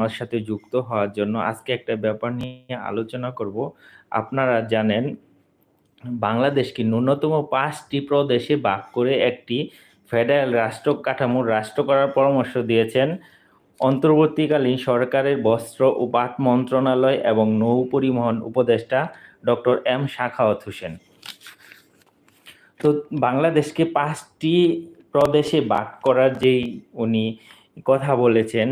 আমার সাথে যুক্ত হওয়ার জন্য আজকে একটা ব্যাপার নিয়ে আলোচনা করব। আপনারা জানেন বাংলাদেশকে ন্যূনতম পাঁচটি প্রদেশে ভাগ করে একটি ফেডারেল রাষ্ট্র কাঠামোর রাষ্ট্র করার পরামর্শ দিয়েছেন। অন্তর্বর্তীকালীন সরকারের বস্ত্র ও পাট মন্ত্রণালয় এবং নৌ পরিবহন উপদেষ্টা ডক্টর এম শাখাওয়াত হোসেন। তো বাংলাদেশকে পাঁচটি প্রদেশে ভাগ করার যেই উনি কথা বলেছেন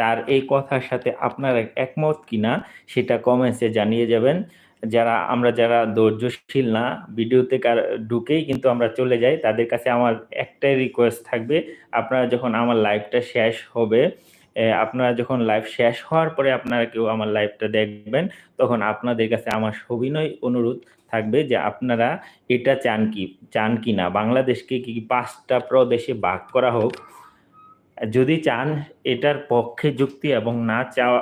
তার এই কথার সাথে আপনারা একমত কিনা সেটা কমেন্টসে জানিয়ে যাবেন। যারা, আমরা যারা ধৈর্যশীল না ভিডিওতে কার, ঢুকেই কিন্তু আমরা চলে যাই। তাদের কাছে আমার একটাই রিকোয়েস্ট থাকবে, আপনারা যখন আমার লাইভটা শেষ হবে আপনারা যখন লাইভ শেষ হওয়ার পরে আপনারা কেউ আমার লাইভটা দেখবেন, তখন আপনাদের কাছে আমার সবিনয় অনুরোধ থাকবে যে আপনারা এটা চান কি চান কি না বাংলাদেশকে কি পাঁচটা প্রদেশে ভাগ করা হোক? যদি চান এটার পক্ষে যুক্তি এবং না চাওয়া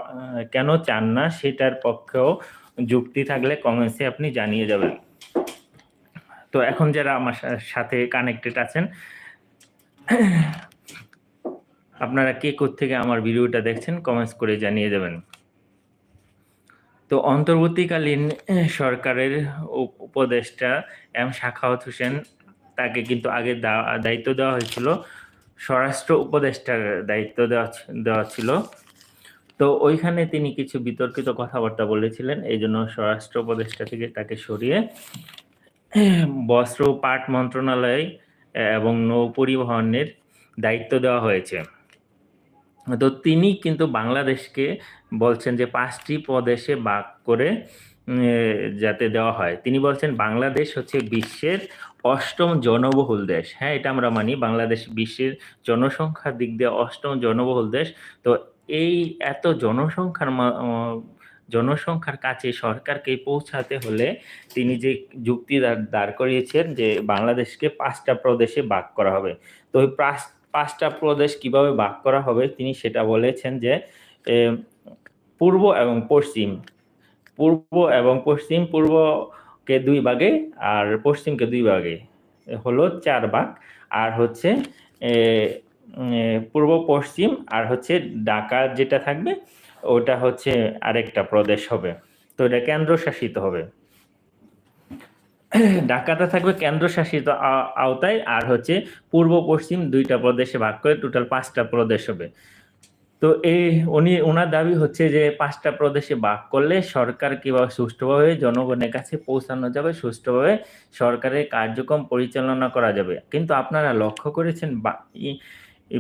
কেন চান না, সেটার পক্ষেও যুক্তি থাকলে কমেন্টসে আপনি জানিয়ে যাবেন। তো এখন যারা আমার সাথে কানেক্টেড আছেন, আপনারা কে থেকে আমার ভিডিওটা দেখছেন কমেন্টস করে জানিয়ে দেবেন। তো অন্তর্বর্তীকালীন সরকারের উপদেষ্টা এম শাখাওয়াত হোসেন, তাকে কিন্তু আগে দায়িত্ব দেওয়া হয়েছিল। স্বরাষ্ট্র উপদেষ্টার দায়িত্ব দেওয়া দেওয়া ছিল। তো ওইখানে তিনি কিছু বিতর্কিত কথাবার্তা বলেছিলেন, এই জন্য স্বরাষ্ট্র উপদেষ্টা থেকে তাকে সরিয়ে বস্ত্র, পাট মন্ত্রণালয় এবং নৌ পরিবহনের দায়িত্ব দেওয়া হয়েছে। তো তিনি কিন্তু বাংলাদেশকে বলছেন যে পাঁচটি প্রদেশে ভাগ করে যাতে দেওয়া হয়। তিনি বলছেন, বাংলাদেশ হচ্ছে বিশ্বের অষ্টম জনবহুল দেশ। হ্যাঁ এটা আমরা মানি। বাংলাদেশ বিশ্বের জনসংখ্যার দিক দিয়ে অষ্টম জনবহুল দেশ। তো এই এত জনসংখ্যার জনসংখ্যার কাছে সরকারকে পৌঁছাতে হলে তিনি যে যুক্তি দাঁড় করিয়েছেন যে বাংলাদেশকে পাঁচটা প্রদেশে ভাগ করা হবে। তো ওই পাঁচটা প্রদেশ কীভাবে ভাগ করা হবে? তিনি সেটা বলেছেন যে পূর্ব এবং পশ্চিম। পূর্ব এবং পশ্চিম পূর্বকে দুই ভাগে আর পশ্চিমকে দুই ভাগে হলো চার ভাগ। আর হচ্ছে পূর্ব পশ্চিম আর হচ্ছে ঢাকা যেটা থাকবে, ওটা হচ্ছে আরেকটা প্রদেশ হবে। তো এটা কেন্দ্রশাসিত হবে। ঢাকাটা থাকবে কেন্দ্রশাসিত আওতায় আর হচ্ছে পূর্ব পশ্চিম দুইটা প্রদেশে ভাগ করে টোটাল পাঁচটা প্রদেশ হবে। তো এই উনি ওনার দাবি হচ্ছে যে পাঁচটা প্রদেশে ভাগ করলে সরকার কীভাবে সুষ্ঠুভাবে জনগণের কাছে পৌঁছানো যাবে, সুষ্ঠুভাবে সরকারের কার্যক্রম পরিচালনা করা যাবে। কিন্তু আপনারা লক্ষ্য করেছেন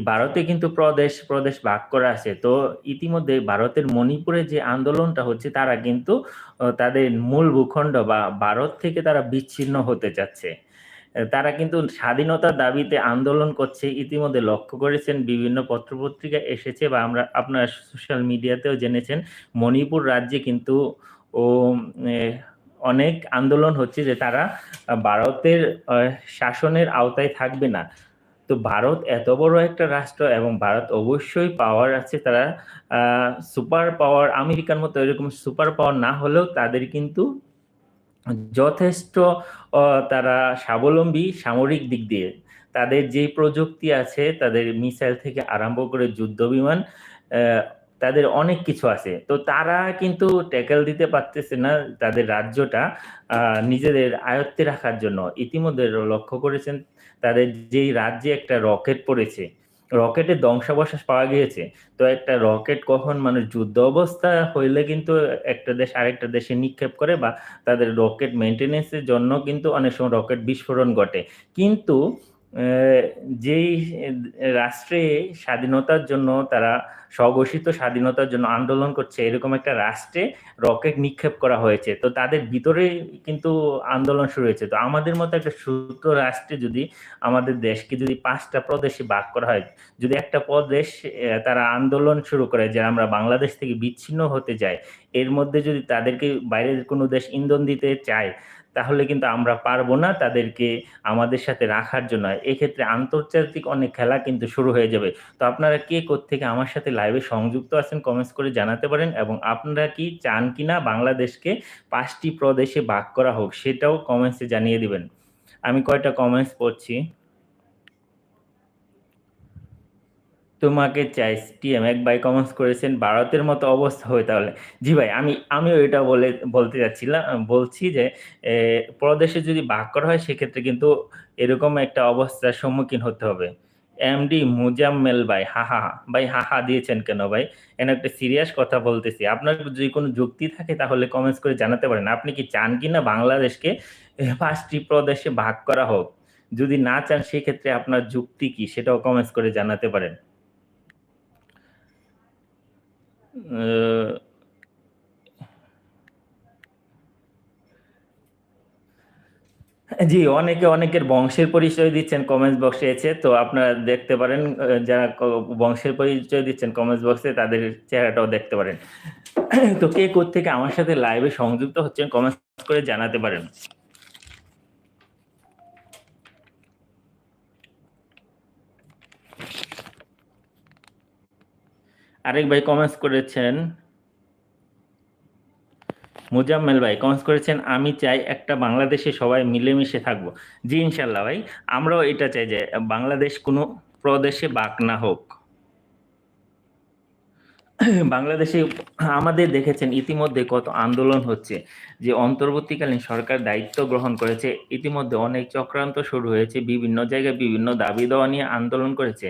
ভারতে কিন্তু প্রদেশ প্রদেশ ভাগ করা আছে। তো ইতিমধ্যে ভারতের মণিপুরে যে আন্দোলনটা হচ্ছে, তারা কিন্তু তাদের মূল ভূখণ্ড বা ভারত থেকে তারা বিচ্ছিন্ন হতে চাচ্ছে। তারা কিন্তু স্বাধীনতার দাবিতে আন্দোলন করছে, ইতিমধ্যে লক্ষ্য করেছেন, বিভিন্ন পত্রপত্রিকা এসেছে বা আমরা আপনারা সোশ্যাল মিডিয়াতেও জেনেছেন, মণিপুর রাজ্যে কিন্তু, ও অনেক আন্দোলন হচ্ছে যে তারা ভারতের শাসনের আওতায় থাকবে না। তো ভারত এত বড় একটা রাষ্ট্র এবং ভারত অবশ্যই পাওয়ার আছে, তারা সুপার পাওয়ার আমেরিকার মতো এরকম সুপার পাওয়ার না হলেও তাদের কিন্তু যথেষ্ট তারা স্বাবলম্বী সামরিক দিক দিয়ে। তাদের যে প্রযুক্তি আছে, তাদের মিসাইল থেকে আরম্ভ করে যুদ্ধ বিমান তাদের অনেক কিছু আছে। তো তারা কিন্তু ট্যাকেল দিতে পারতেছে না তাদের রাজ্যটা নিজেদের আয়ত্তে রাখার জন্য। ইতিমধ্যে লক্ষ্য করেছেন, তাদের যেই রাজ্যে একটা রকেট পড়েছে রকেটের ধ্বংসাবশেষ পাওয়া গিয়েছে। তো একটা রকেট কখন মানুষ যুদ্ধ অবস্থা হইলে কিন্তু একটা দেশ আরেকটা দেশে নিক্ষেপ করে বা তাদের রকেট মেনটেনেন্সের জন্য কিন্তু অনেক সময় রকেট বিস্ফোরণ ঘটে। কিন্তু যেই রাষ্ট্রে স্বাধীনতার জন্য তারা স্বঘোষিত স্বাধীনতার জন্য আন্দোলন করছে, এরকম একটা রাষ্ট্রে রকেট নিক্ষেপ করা হয়েছে। তো তাদের ভিতরে কিন্তু আন্দোলন শুরু হয়েছে। তো আমাদের মতো একটা সুস্থ রাষ্ট্রে যদি আমাদের দেশকে যদি পাঁচটা প্রদেশে ভাগ করা হয়, যদি একটা প্রদেশ তারা আন্দোলন শুরু করে যে আমরা বাংলাদেশ থেকে বিচ্ছিন্ন হতে চাই, এর মধ্যে যদি তাদেরকে বাইরের কোনো দেশ ইন্ধন দিতে চায় তাহলে কিন্তু আমরা পারব না তাদেরকে আমাদের সাথে রাখার জন্য। এক্ষেত্রে আন্তর্জাতিক অনেক খেলা কিন্তু শুরু হয়ে যাবে। তো আপনারা কে থেকে আমার সাথে লাইভে সংযুক্ত আছেন কমেন্টস করে জানাতে পারেন এবং আপনারা কি চান কি না বাংলাদেশকে পাঁচটি প্রদেশে বাক করা হোক সেটাও কমেন্টসে জানিয়ে দিবেন। আমি কয়টা কমেন্টস পড়ছি? তোমাকে চাই টিএম এক ভাই কমেন্টস করেছেন, ভারতের মতো অবস্থা হয় তাহলে। জি ভাই, আমি, আমিও এটা বলে, বলতে যাচ্ছিলাম বলছি যে প্রদেশে যদি ভাগ করা হয়, সেক্ষেত্রে কিন্তু এরকম একটা অবস্থার সম্মুখীন হতে হবে। এমডি মুজাম্মেল ভাই, হা হা ভাই, হা হা, দিয়েছেন কেন ভাই? এন একটা সিরিয়াস কথা বলতেছি। আপনার যদি কোনো যুক্তি থাকে, তাহলে কমেন্টস করে জানাতে পারেন। আপনি কি চান কি না বাংলাদেশকে পাঁচটি প্রদেশে ভাগ করা হোক? যদি না চান, সেক্ষেত্রে আপনার যুক্তি কি, সেটাও কমেন্টস করে জানাতে পারেন। জি, অনেকে অনেকের বংশের পরিচয় দিচ্ছেন কমেন্টস বক্সে এসে। তো আপনারা দেখতে পারেন যারা বংশের পরিচয় দিচ্ছেন কমেন্টস বক্সে তাদের চেহারাটাও দেখতে পারেন। তো কে থেকে আমার সাথে লাইভে সংযুক্ত হচ্ছেন কমেন্টস করে জানাতে পারেন। আরেক ভাই কমেন্টস করেছেন। মোজাম্মেল ভাই কমেন্টস করেছেন, আমি চাই একটা বাংলাদেশে সবাই মিলেমিশে থাকব। জি ইনশাল্লাহ ভাই, আমরাও এটা চাই যে বাংলাদেশ কোনো প্রদেশে বাক না হোক। বাংলাদেশে আমাদের দেখেছেন, ইতিমধ্যে কত আন্দোলন হচ্ছে, যে অন্তর্বর্তীকালীন সরকার দায়িত্ব গ্রহণ করেছে, ইতিমধ্যে অনেক চক্রান্ত শুরু হয়েছে, বিভিন্ন জায়গায় বিভিন্ন দাবি দেওয়া নিয়ে আন্দোলন করেছে।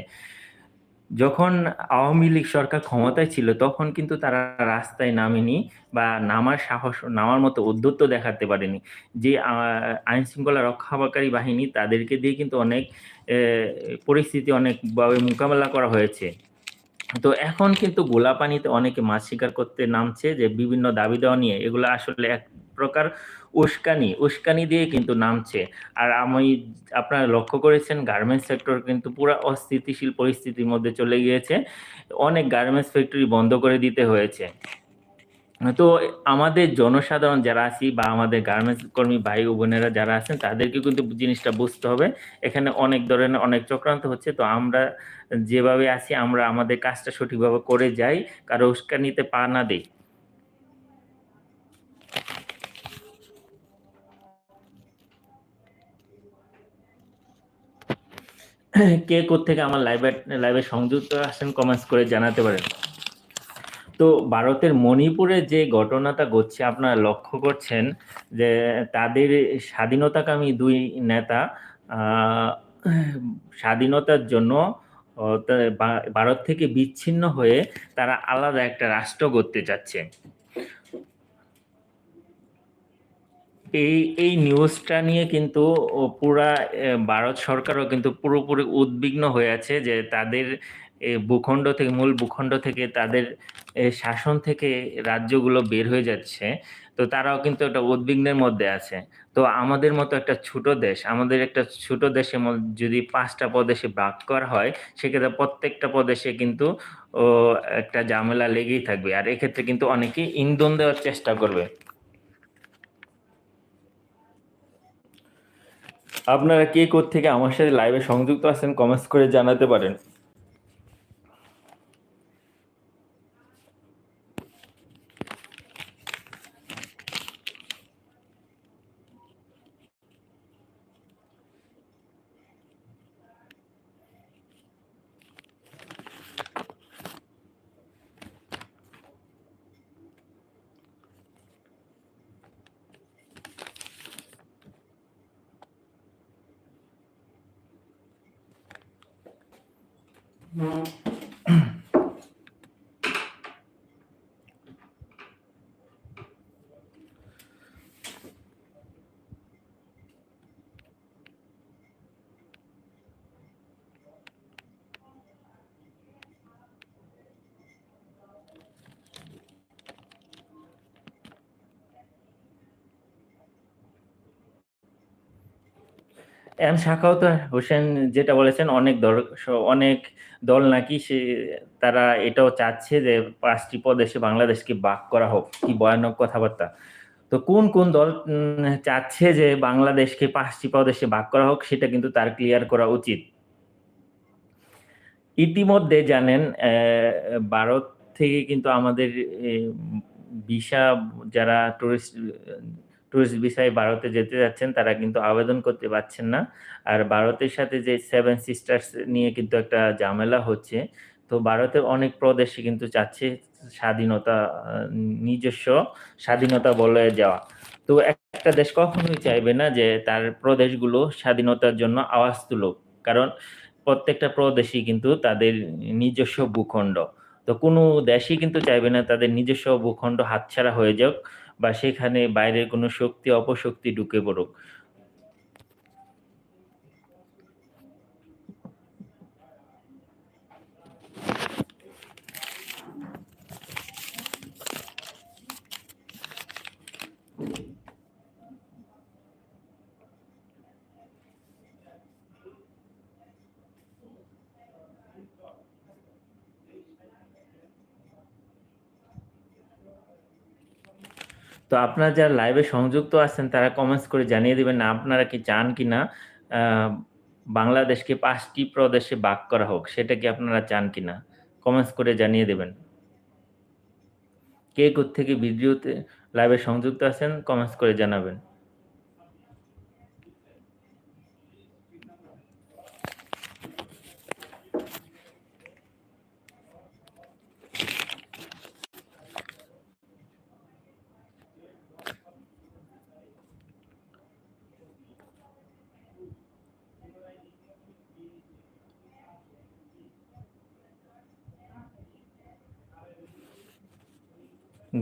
যখন আওয়ামী লীগ সরকার ক্ষমতায় ছিল, তখন কিন্তু তারা রাস্তায় নামেনি বা নামার সাহস, নামার মতো উদ্ধত্ত দেখাতে পারেনি। যে আইন শৃঙ্খলা রক্ষাকারী বাহিনী, তাদেরকে দিয়ে কিন্তু অনেক পরিস্থিতি অনেকভাবে মোকাবেলা করা হয়েছে। তো এখন কিন্তু গোলাপানিতে অনেকে মাছ শিকার করতে নামছে যে, বিভিন্ন দাবি দেওয়া নিয়ে। এগুলো আসলে এক প্রকার উস্কানি উস্কানি দিয়ে কিন্তু নামছে। আর আমি, আপনারা লক্ষ্য করেছেন গার্মেন্টস সেক্টর কিন্তু পুরো অস্থিতিশীল পরিস্থিতির মধ্যে চলে গিয়েছে। অনেক গার্মেন্টস ফ্যাক্টরি বন্ধ করে দিতে হয়েছে। তো আমাদের জনসাধারণ যারা আছি বা আমাদের গার্মেন্টস কর্মী ভাই ও বোনেরা যারা আছেন, তাদেরকে কিন্তু জিনিসটা বুঝতে হবে। এখানে অনেক ধরনের অনেক চক্রান্ত হচ্ছে। তো আমরা যেভাবে আছি, আমরা আমাদের কাজটা সঠিকভাবে করে যাই, কারও উস্কানিতে পা না দিই। কে থেকে আমার লাইভে লাইভে সংযুক্ত আছেন কমেন্টস করে জানাতে পারেন। তো ভারতের মণিপুরে যে ঘটনাটা ঘটছে, আপনারা লক্ষ্য করছেন যে তাদের স্বাধীনতাকামী দুই নেতা স্বাধীনতার জন্য ভারত থেকে বিচ্ছিন্ন হয়ে তারা আলাদা একটা রাষ্ট্র করতে চাচ্ছে। এই এই নিউজটা নিয়ে কিন্তু পুরা ভারত সরকারও কিন্তু পুরোপুরি উদ্বিগ্ন হয়ে আছে যে তাদের ভূখণ্ড থেকে মূল ভূখণ্ড থেকে তাদের শাসন থেকে রাজ্যগুলো বের হয়ে যাচ্ছে। তো তারাও কিন্তু একটা উদ্বিগ্নের মধ্যে আছে। তো আমাদের মতো একটা ছোট দেশ, আমাদের একটা ছোট দেশে যদি পাঁচটা প্রদেশে ভাগ করা হয়, সেক্ষেত্রে প্রত্যেকটা প্রদেশে কিন্তু একটা ঝামেলা লেগেই থাকবে। আর এক্ষেত্রে কিন্তু অনেকে ইন্ধন দেওয়ার চেষ্টা করবে। আপনারা কে থেকে আমার সাথে লাইভে সংযুক্ত আছেন কমেন্টস করে জানাতে পারেন। Thank you. M Shakhawat Hossain যেটা বলেছেন, অনেক দল অনেক দল নাকি সে, তারা এটাও চাচ্ছে যে পাঁচটি প্রদেশে বাংলাদেশকে বাক করা হোক। কি ভয়ানক কথাবার্তা। তো কোন কোন দল চাচ্ছে যে বাংলাদেশকে পাঁচটি প্রদেশে ভাগ করা হোক, সেটা কিন্তু তার ক্লিয়ার করা উচিত। ইতিমধ্যে জানেন ভারত থেকে কিন্তু আমাদের ভিসা যারা টুরিস্ট টুরিস্ট ভিসায় ভারতে যেতে যাচ্ছেন, তারা কিন্তু আবেদন করতে পারছেন না। আর ভারতের সাথে যে সেভেন সিস্টার্স নিয়ে কিন্তু একটা ঝামেলা হচ্ছে, তো ভারতের অনেক প্রদেশই কিন্তু চাচ্ছে স্বাধীনতা, নিজস্ব স্বাধীনতা বলে যাওয়া। তো একটা দেশ কখনোই চাইবে না যে তার প্রদেশগুলো স্বাধীনতার জন্য আওয়াজ তুলুক কারণ প্রত্যেকটা প্রদেশই কিন্তু তাদের নিজস্ব ভূখণ্ড। তো কোনো দেশই কিন্তু চাইবে না তাদের নিজস্ব ভূখণ্ড হাতছাড়া হয়ে যাক বা সেখানে বাইরের কোনো শক্তি অপশক্তি ঢুকে পড়ুক। তো আপনারা যারা লাইভে সংযুক্ত আছেন, তারা কমেন্টস করে জানিয়ে দেবেন না আপনারা কি চান কি না বাংলাদেশকে পাঁচটি প্রদেশে ভাগ করা হোক, সেটা কি আপনারা চান কি না কমেন্টস করে জানিয়ে দেবেন। কে থেকে ভিডিওতে লাইভে সংযুক্ত আছেন কমেন্টস করে জানাবেন।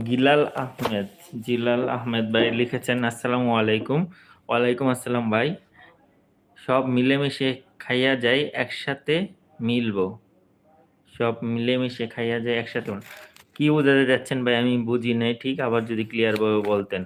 গিলাল আহমেদ, জিলাল আহমেদ ভাই লিখেছেন, আসসালামু আলাইকুম। ওয়ালাইকুম আসসালাম ভাই। সব মিলেমিশে খাইয়া যাই, একসাথে মিলবো। সব মিলেমিশে খাইয়া যাই, একসাথে কী বোঝাতে যাচ্ছেন ভাই? আমি বুঝি নাই, ঠিক আবার যদি ক্লিয়ারভাবে বলতেন।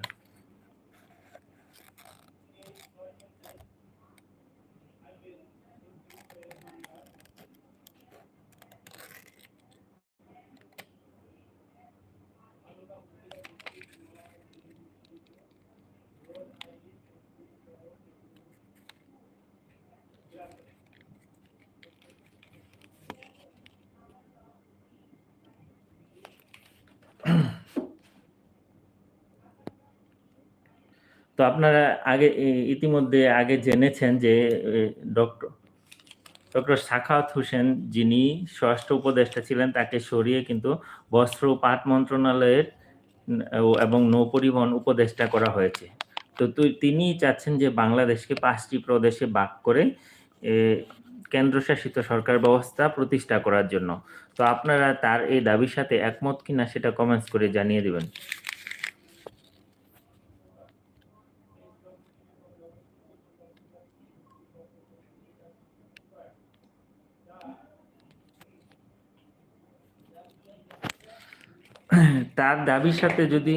তো আপনারা আগে ইতিমধ্যে আগে জেনেছেন যে ডক্টর ডক্টর সাখাওয়াত হোসেন যিনি স্বরাষ্ট্র উপদেষ্টা ছিলেন, তাকে সরিয়ে কিন্তু বস্ত্র পাট মন্ত্রণালয়ের এবং নৌপরিবহন উপদেষ্টা করা হয়েছে। তো তিনি চাচ্ছেন যে বাংলাদেশকে পাঁচটি প্রদেশে ভাগ করে কেন্দ্রশাসিত সরকার ব্যবস্থা প্রতিষ্ঠা করার জন্য। তো আপনারা তার এই দাবির সাথে একমত কিনা সেটা কমেন্টস করে জানিয়ে দিবেন। তার দাবির সাথে যদি